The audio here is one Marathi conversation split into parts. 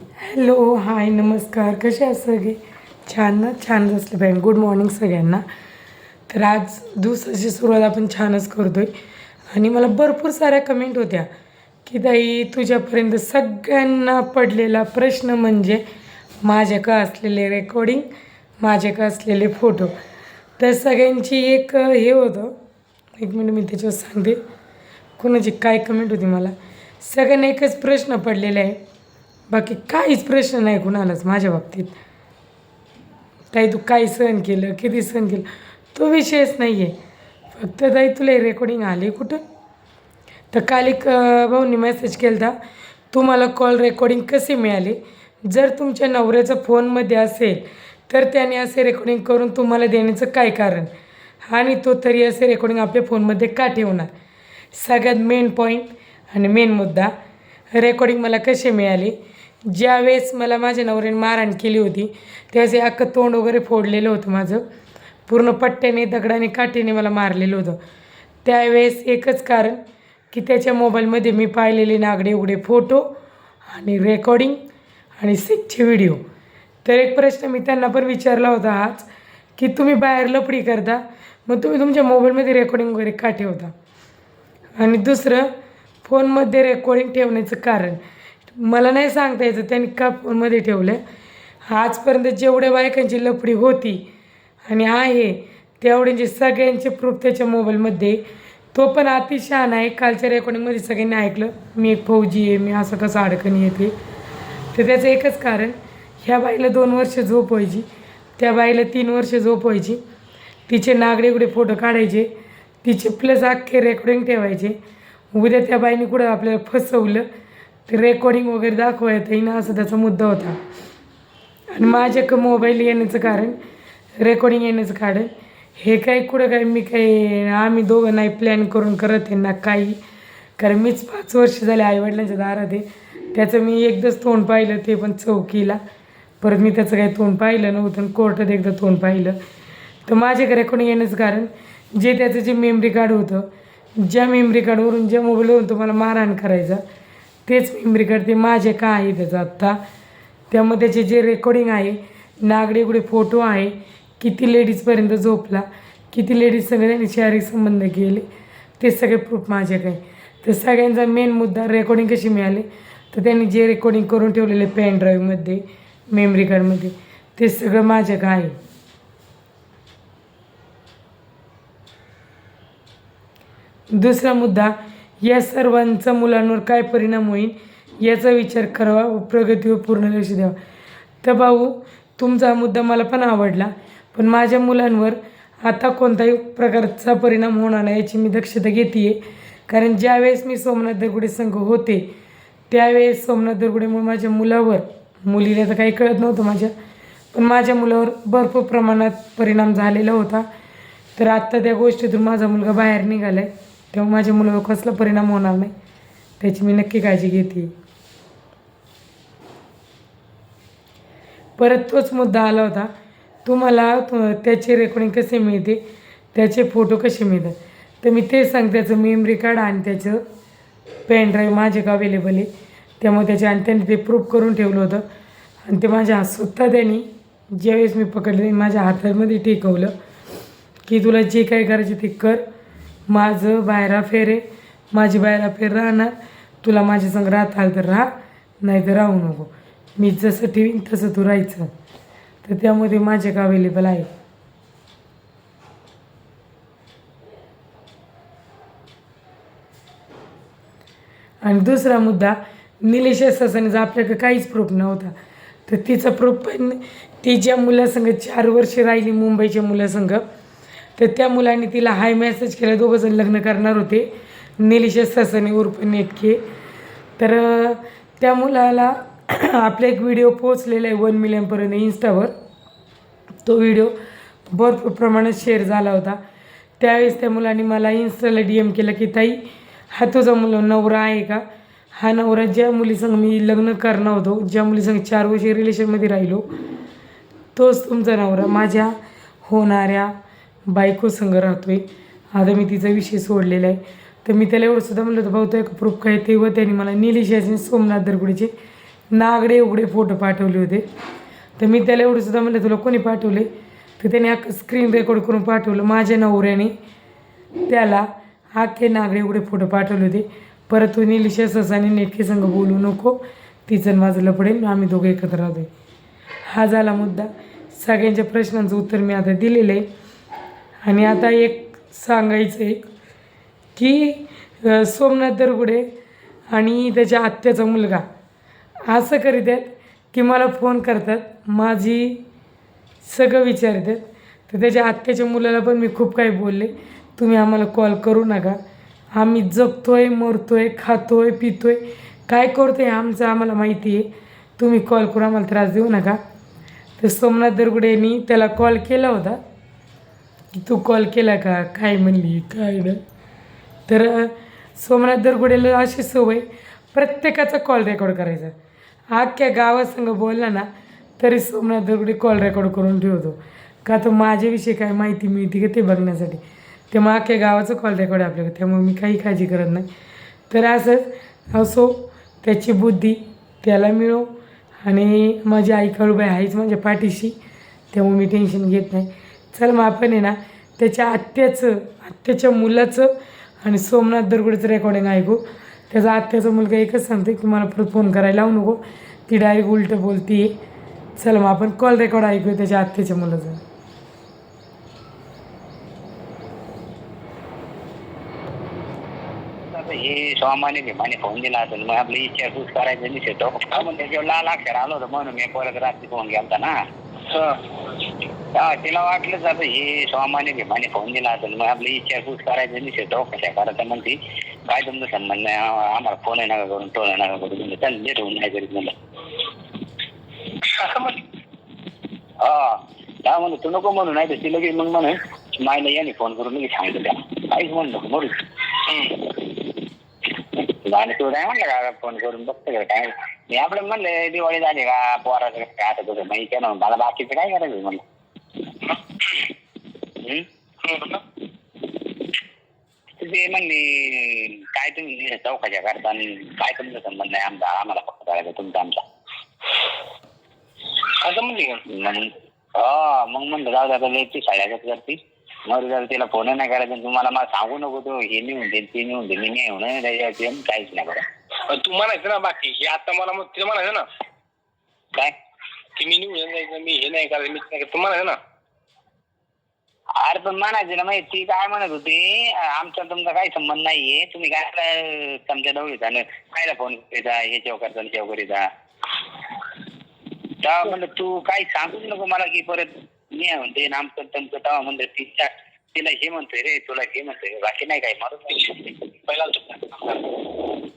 हॅलो हाय नमस्कार. कसे आहात सगळे? छान ना? छानच असले पाहिजे. गुड मॉर्निंग सगळ्यांना. तर आज दिवसाची सुरुवात आपण छानच करतो आहे आणि मला भरपूर साऱ्या कमेंट होत्या की ताई तुझ्यापर्यंत सगळ्यांना पडलेला प्रश्न म्हणजे माझ्या का असलेले रेकॉर्डिंग माझ्याकडं का असलेले फोटो तर सगळ्यांची एक हे होतं. एक मिनिट मी त्याच्यावर सांगते. कोणाची काय कमेंट होती मला? सगळ्यांना एकच प्रश्न पडलेला आहे. बाकी काहीच प्रश्न नाही कुणालाच माझ्या बाबतीत. ताई तू काय सहन केलं किती सहन केलं? तो विषयच नाही आहे फक्त ताई तुला रेकॉर्डिंग आली कुठं? तर काल एक भाऊनी मेसेज केला होता तुम्हाला कॉल रेकॉर्डिंग कसे मिळाले? जर तुमच्या नवऱ्याचं फोनमध्ये असेल तर त्याने असे रेकॉर्डिंग करून तुम्हाला देण्याचं काय कारण? आणि तो तरी असे रेकॉर्डिंग आपल्या फोनमध्ये का ठेवणार? सगळ्यात मेन पॉईंट आणि मेन मुद्दा रेकॉर्डिंग मला कसे मिळाले? ज्यावेळेस मला माझ्या नवऱ्याने मारहाण केली होती त्यावेळेस हे अख्खं तोंड वगैरे फोडलेलं होतं माझं. पूर्ण पट्ट्याने दगडाने काठीने मला मारलेलं होतं. त्यावेळेस एकच कारण की त्याच्या मोबाईलमध्ये मी पाहिलेले नागडे उघडे फोटो आणि रेकॉर्डिंग आणि सेकचे व्हिडिओ तर एक प्रश्न मी त्यांना पण विचारला होता आज की तुम्ही बाहेर लपडी करता मग तुम्ही तुमच्या मोबाईलमध्ये रेकॉर्डिंग वगैरे का ठेवता? आणि दुसरं फोनमध्ये रेकॉर्डिंग ठेवण्याचं कारण. मला नाही सांगता यायचं. त्यांनी का फोनमध्ये ठेवलं आजपर्यंत जेवढ्या बायकांची लफडी होती आणि आहे तेवढ्यांचे सगळ्यांचे प्रूफ त्याच्या मोबाईलमध्ये तो पण अतिशहाण आहे कालच्या रेकॉर्डिंगमध्ये सगळ्यांनी ऐकलं. मी एक फौजी आहे मी असं कसं अडकणी येते. तर त्याचं एकच कारण ह्या बाईला दोन वर्ष झोप व्हायची. त्या बाईला तीन वर्ष झोप व्हायची. तिचे नागडे फोटो काढायचे. तिचे प्लस अख्खे रेकॉर्डिंग ठेवायचे. उद्या त्या बाईने कुठं आपल्याला फसवलं? ते रेकॉर्डिंग वगैरे दाखवायचं येईन असं त्याचा मुद्दा होता. आणि माझ्या मोबाईल येण्याचं कारण रेकॉर्डिंग येण्याचं कारण हे काय कुठं काय मी काही आम्ही दोघं नाही प्लॅन करून करत आहे ना काही. कारण मीच पाच वर्ष झाले आईवडिलांच्या दारात आहे. त्याचं मी एकदाच तोंड पाहिलं ते पण चौकीला. परत मी त्याचं काही तोंड पाहिलं नव्हतं आणि कोर्टात एकदा तोंड पाहिलं. तर माझ्याकडे रेकॉर्डिंग येण्याचं कारण जे त्याचं जे मेमरी कार्ड होतं ज्या मेमरी कार्डवरून ज्या मोबाईलवरून तुम्हाला मारहाण करायचा तेच मेमरी कार्ड ते माझे का आहे त्याचं आत्ता. त्यामध्ये त्याचे जे रेकॉर्डिंग आहे नागडे फोटो आहे किती लेडीजपर्यंत झोपला किती लेडीज सगळे त्यांनी शारीरिक संबंध केले ते सगळे प्रूफ माझ्याकडे तर सगळ्यांचा मेन मुद्दा रेकॉर्डिंग कशी मिळाली तर त्यांनी जे रेकॉर्डिंग करून ठेवलेले पेन ड्राईव्हमध्ये मेमरी कार्डमध्ये ते सगळं माझ्याकडे आहे. दुसरा मुद्दा या सर्वांचा मुलांवर काय परिणाम होईल याचा विचार करावा व प्रगतीवर पूर्ण लक्ष द्यावा. तर भाऊ तुमचा हा मुद्दा मला पण आवडला पण माझ्या मुलांवर आता कोणताही प्रकारचा परिणाम होणार नाही याची मी दक्षता घेते आहे कारण ज्यावेळेस मी सोमनाथ दरगुडे संघ होते त्यावेळेस सोमनाथ दरगुडेमुळे माझ्या मुलावर मुलीला तर काही कळत नव्हतं माझ्या पण माझ्या मुलावर भरपूर प्रमाणात परिणाम झालेला होता. तर आत्ता त्या गोष्टीतून माझा मुलगा बाहेर निघाला आहे तेव्हा माझ्या मुलावर कसला परिणाम होणार नाही त्याची मी नक्की काळजी घेते. परत तोच मुद्दा आला होता तुम्हाला त्याचे रेकॉर्डिंग कसे मिळते त्याचे फोटो कसे मिळतात? तर मी तेच सांग त्याचं मेमरी कार्ड आणि त्याचं पेन ड्राईव्ह माझ्याकडे अवेलेबल आहे. त्यामुळे त्याचे आणि त्यांनी ते प्रूफ करून ठेवलं होतं. आणि ते माझ्या स्वतः त्यांनी ज्यावेळेस मी पकडले माझ्या हातामध्ये टेकवलं की तुला जे काही करायचे ते कर. माझं बायरा फेर आहे. माझी बायरा फेर राहणार. तुला माझ्या संग राहता आलं तर राहा नाही तर राहू नको. मी जसं ठेवीन तसं तू राहायचं. तर त्यामध्ये माझ्याकडे अवेलेबल आहे. आणि दुसरा मुद्दा निलेश ससानेचा आपल्याकडे काहीच प्रूफ नव्हता तर तिचा प्रूफ पण ती ज्या मुलासंग चार वर्ष राहिली मुंबईच्या मुलासंग तर त्या मुलाने तिला हाय मेसेज केला दोघं जण लग्न करणार होते. निलिशस ससने उर्फ नेटके. तर त्या मुलाला आपला एक व्हिडिओ पोचलेला आहे वन मिलियनपर्यंत इन्स्टावर तो व्हिडिओ भरपूर प्रमाणात शेअर झाला होता. त्यावेळेस त्या मुलाने मला इन्स्टाला डी एम केलं की ताई हा तुझा मुलं नवरा आहे का? हा नवरा ज्या मुलीसंग मी लग्न करणार होतो ज्या मुलीसंग चार वर्षी रिलेशनमध्ये राहिलो तोच तुमचा नवरा माझ्या होणाऱ्या बायकोसंग राहतो आहे आता मी तिचा विषय सोडलेला आहे. तर मी त्याला एवढं सुद्धा म्हणलं होतं भाऊ तो एक प्रूफ काय तेव्हा त्यांनी मला निलेश आणि सोमनाथ दरगुडीचे नागडे उघडे फोटो पाठवले होते. तर मी त्याला एवढं सुद्धा म्हणलं तुला कोणी पाठवले? तर त्याने अख्खं स्क्रीन रेकॉर्ड करून पाठवलं माझ्या नवऱ्याने त्याला अख्खे नागडे उघडे फोटो पाठवले होते. परत तू निलिशा ससाने नेटके संग बोलू नको. तिचं माझं लपडेल आम्ही दोघं एकत्र राहतोय. हा झाला मुद्दा. सगळ्यांच्या प्रश्नांचं उत्तर मी आता दिलेलं आहे. आणि आता एक सांगायचं एक की सोमनाथ दरगुडे आणि त्याच्या आत्याचा मुलगा असं करीत आहेत की मला फोन करतात माझी सगळं विचारतात तर त्याच्या आत्याच्या मुलाला पण मी खूप काही बोलले. तुम्ही आम्हाला कॉल करू नका. आम्ही जगतोय मरतोय खातोय पितोय. काय करतोय आमचं आम्हाला माहिती आहे. तुम्ही कॉल करून आम्हाला त्रास देऊ नका. तर सोमनाथ दरगुडे यांनी त्याला कॉल केला होता. तू कॉल केला का? काय म्हणली? काय ना तर सोमनाथ दरगुडेला अशी सवय प्रत्येकाचा कॉल रेकॉर्ड करायचा. अख्ख्या गावासंग बोलला ना तरी सोमनाथ दरगुडे कॉल रेकॉर्ड करून ठेवतो. का तर माझ्याविषयी काय माहिती मिळते का ते बघण्यासाठी. तेव्हा अख्ख्या गावाचं कॉल रेकॉर्ड आहे आपल्याकडे. त्यामुळे मी काही काळजी करत नाही. तर असंच असो त्याची बुद्धी त्याला मिळो. आणि माझी आई काळूबाई आहेच माझ्या पाठीशी. त्यामुळे मी टेन्शन घेत नाही. चल मग आपण आहे ना. त्याच्या आत्याचं आत्याच्या मुलाचं आणि सोमनाथ दरगुडेचं रेकॉर्डिंग ऐकू. त्याचा आत्याचा मुलगा एकच सांगते की मला परत फोन करायला लावू नको. ती डायरेक्ट उलटं बोलती चल मग आपण कॉल रेकॉर्ड ऐकू त्याच्या आत्याच्या मुलाचं. आता हे स्वामाने भिमाने फोन दिला असेल. मग आपली इच्छापूस करायचं निषेधो का म्हणजे जेव्हा लाल अक्षर आलो होतं म्हणून मी परत रात्री फोन केला ना. हा तिला वाटलंच आता हे स्वामाने भिमाने फोन दिला असेल मग आपली इच्छापूस करायचं निषेधो कशा करायचं मग ती काय तुमचं संबंध नाही आ- आम्हाला फोन आहे नका करून टोन नका करून म्हणजे चल लेट होऊन नाही करीत म्हणलं हा त्या म्हणलं तू नको म्हणू नाही तर ती लगेच मग म्हणे मायला याने फोन करून लगेच सांगितलं त्या काहीच म्हणलं मरू आणि तू नाही म्हणलं का फोन करून बघतो का काय? मी आपलं म्हणलं दिवाळी झाली का पोराचं काय आता तुझं माहिती केलं मला बाकीचं काय करायचं म्हणलं? हम्म? ते म्हणली काय तुम्ही चौकाच्या करता आणि काय तुमचा संबंध नाही आमचा? आम्हाला फक्त करायचं तुमचा आमचा. असं म्हणली मग हा मग म्हणलं जाऊ दे आता लेटची साड्यागत करती मग जर तिला फोन नाही करायचा तुम्हाला मला सांगू नको तो हे नेऊन दे ते नेऊन दे मी नाही होणार त्याच्यावरती आणि काहीच नाही बरं पण तू म्हणायचं ना बाकी हे आता मला मग तिला म्हणायचं ना. काय? की मी निवडून जायचं मी हे नाही करायचं मी ते नाही करायचं. तू म्हणायचं ना. अरे पण म्हणायचं ना माहिती ती काय म्हणत होती आमचा तुमचा काही संबंध नाहीये तुम्ही काय तुमच्या दवडीत कायला फोन करीता हे चेव करता आणि चेव करीता तेव्हा म्हणलं तू काही सांगूच नको मला की परत मी आहे म्हणते ना आमचं तुमचं तेव्हा म्हणलं तिच्या तिला हे म्हणतोय रे तुला हे म्हणतोय रे. बाकी नाही काही मारून पहिला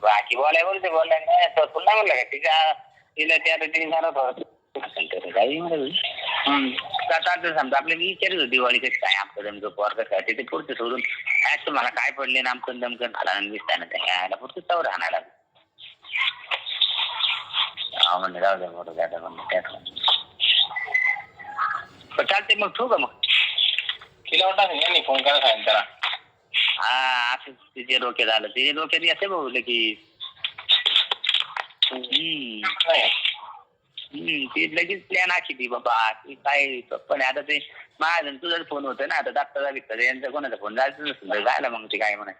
बाकी बोलाय बोलते बोलाय नाही तर तुला म्हणलं का तिच्या तिला त्या तिने सांगत होतं. काही म्हणत आता समजा आपल्याला विचारत होती दिवाळी कशी काय आमचं दमकं पोर कसं काय तिथे पुढचं सोडून काय तुम्हाला काय पडले ना आमचं दमकन झाला दिसताना त्या यायला पुढचं चौर आणायला म्हणलं जाऊ दे मोठं द्या म्हणलं त्यात. पण चालते मग ठेवू का मग? तिला वाटतं यांनी फोन करायला सांगितलं त्याला हा असं तिचे डोक्यात आलं तिचे डोक्यात येते बोललं की हम्म हम्म, ती लगेच प्लॅन आखी ती बाबा ती काय पण आता ते माझं तुझाच फोन होतं ना आता दत्ताचा विकता यांचा कोणाचा फोन जायचं नसतं जायला मग ते काय म्हणाय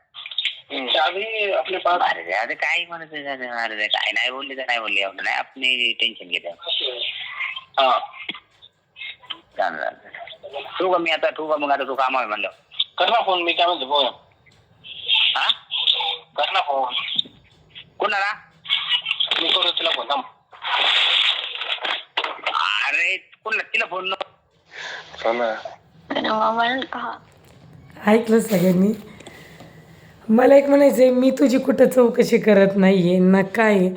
हम्म. आधी आपले पाच अरे रे, अरे काय म्हणत आहे अरे रे, काय नाही बोलले तर नाही बोलले एवढं नाही आपण टेन्शन घेत हा. चालेल ठेवू का मी आता? ठेवू का मग आता तू काम आहे म्हणलं? कर ना फोन मी काय म्हणतो फोन हा? कर ना फोन कोणाला? मी करू तिला फोन थांब. अरे कोणाला तिला फोन ऐकलं सगळ्यांनी? मला एक म्हणायचं आहे मी तुझी कुठं चौकशी करत नाही आहे ना काय? आहे.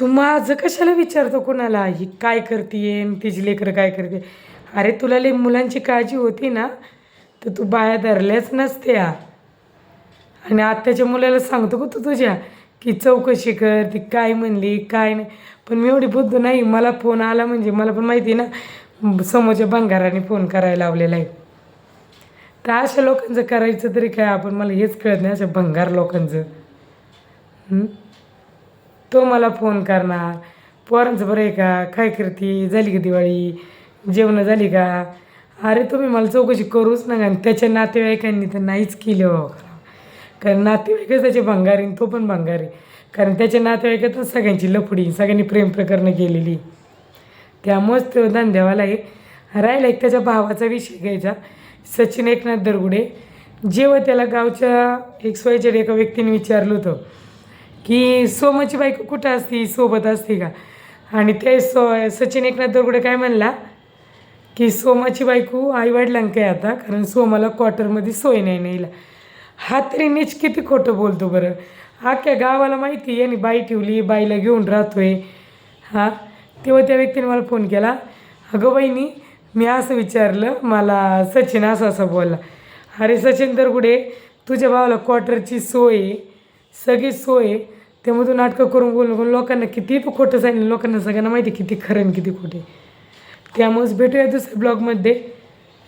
तू माझं कशाला विचारतो कुणाला? ही काय करते तिची लेकरं काय करते अरे तुला लई मुलांची काळजी होती ना? तर तू बाया धरल्याच नसत्या. आणि आत्याच्या मुलाला सांगतो का तू तुझ्या? की चौकशी कर ती काय म्हणली काय नाही. पण मी एवढी बुद्ध नाही. मला फोन आला म्हणजे मला पण माहिती आहे ना समोरच्या भंगाराने फोन करायला लावलेला आहे. तर अशा लोकांचं करायचं तरी काय आपण मला हेच कळत नाही अशा भंगार लोकांचं. तो मला फोन करणार. पोरांचं बरं आहे का? काय करते? झाली का दिवाळी? जेवणं झाली का? अरे तुम्ही मला चौकशी करूच नका. आणि त्याच्या नातेवाईकांनी तर नाहीच केली. हो कारण नातेवाईकच त्याचे भंगारीन तो पण भंगारी कारण त्याच्या नातेवाईकातच सगळ्यांची लफडी सगळ्यांनी प्रेम प्रकरणं केलेली. त्यामुळंच तो धंद्यावाला आहे. राहिला एक त्याच्या भावाचा विषय घ्यायचा. सचिन एकनाथ दरगुडे. जेव्हा त्याला गावच्या एक स्वयंच्या एका व्यक्तीने विचारलं होतं की सोमाची बायको कुठं असती? सोबत असते का? आणि ते सो सचिन एकनाथ दरगुडे काय म्हणला? की सोमाची बायको आईवडिलांक आहे आता कारण सोमाला क्वार्टरमध्ये सोय नाही नाहीला हा तरी नीच किती खोटं बोलतो बरं. अख्ख्या गावाला माहिती आहे यांनी बाई ठेवली बाईला घेऊन राहतोय. हां? तेव्हा त्या व्यक्तीने मला फोन केला. अगं बहिणी मी असं विचारलं मला सचिन असं असं बोलला. अरे सचिन दरगुडे तुझ्या भावाला क्वार्टरची सोय सगळी सोय आहे. त्यामुळे तू नाटकं करून बोलून लोकांना किती तू खोटं सांगितलं लोकांना सगळ्यांना माहिती किती खरं आणि किती खोटे त्यामुळेच भेटूया दुसऱ्या ब्लॉगमध्ये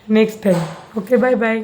next time okay bye bye